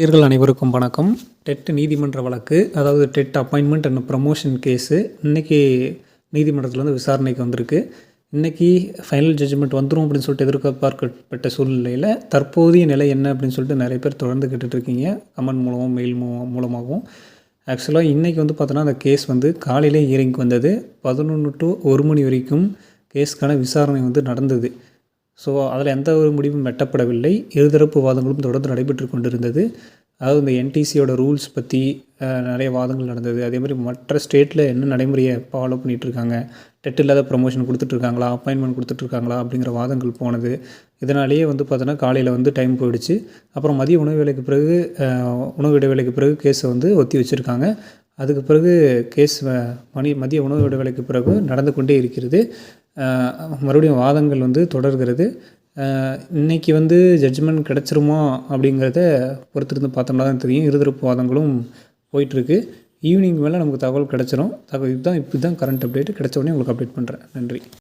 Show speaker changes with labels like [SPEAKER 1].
[SPEAKER 1] நேர்கள் அனைவருக்கும் வணக்கம். டெட் நீதிமன்ற வழக்கு அதாவது TET appointment and promotion case இன்றைக்கி நீதிமன்றத்தில் வந்து விசாரணைக்கு வந்திருக்கு. இன்றைக்கி ஃபைனல் ஜட்ஜ்மெண்ட் வந்துடும் அப்படின்னு சொல்லிட்டு எதிர்பார்க்கப்பட்ட சூழ்நிலையில் தற்போதைய நிலை என்ன அப்படின்னு சொல்லிட்டு நிறைய பேர் தொடர்ந்து கேட்டுட்ருக்கீங்க கமெண்ட் மூலமும் மெயில் மூலமாகவும். ஆக்சுவலாக இன்றைக்கி வந்து பார்த்தோன்னா அந்த கேஸ் வந்து காலையிலே இயரிங்க்கு வந்தது. பதினொன்று டு ஒரு மணி வரைக்கும் கேஸ்க்கான விசாரணை வந்து நடந்தது. ஸோ அதில் எந்த ஒரு முடிவும் எட்டப்படவில்லை. இருதரப்பு வாதங்களும் தொடர்ந்து நடைபெற்று கொண்டிருந்தது. அதாவது இந்த என்டிசியோட ரூல்ஸ் பற்றி நிறைய வாதங்கள் நடந்தது. அதே மாதிரி மற்ற ஸ்டேட்டில் என்ன நடைமுறையை ஃபாலோ பண்ணிகிட்ருக்காங்க டெட் இல்லாத ப்ரொமோஷன் கொடுத்துட்ருக்காங்களா அப்பாயின்மெண்ட் கொடுத்துட்ருக்காங்களா அப்படிங்கிற வாதங்கள் போனது. இதனாலேயே வந்து பார்த்தோன்னா காலையில் வந்து டைம் போயிடுச்சு. அப்புறம் மதிய உணவு வேலைக்கு பிறகு உணவு இடைவேளைக்கு பிறகு கேஸை வந்து ஒத்தி வச்சுருக்காங்க. அதுக்கு பிறகு கேஸ் மணி மதிய உணவு இடைவேளைக்கு பிறகு நடந்து கொண்டே இருக்கிறது. மறுபடியும் வாதங்கள் வந்து தொடர்கிறது. இன்றைக்கி இன்னைக்கு வந்து ஜட்ஜ்மெண்ட் கிடச்சிருமா அப்படிங்கிறத பொறுத்திருந்து பார்த்தோம்னா தான் தெரியும். இருதரப்பு வாதங்களும் போயிட்டுருக்கு. ஈவினிங் மேலே நமக்கு தகவல் கிடச்சிரும். தகவல் இதுதான் இப்படி தான் கரண்ட் அப்டேட் கிடச்ச உடனே உங்களுக்கு அப்டேட் பண்ணுறேன் நன்றி.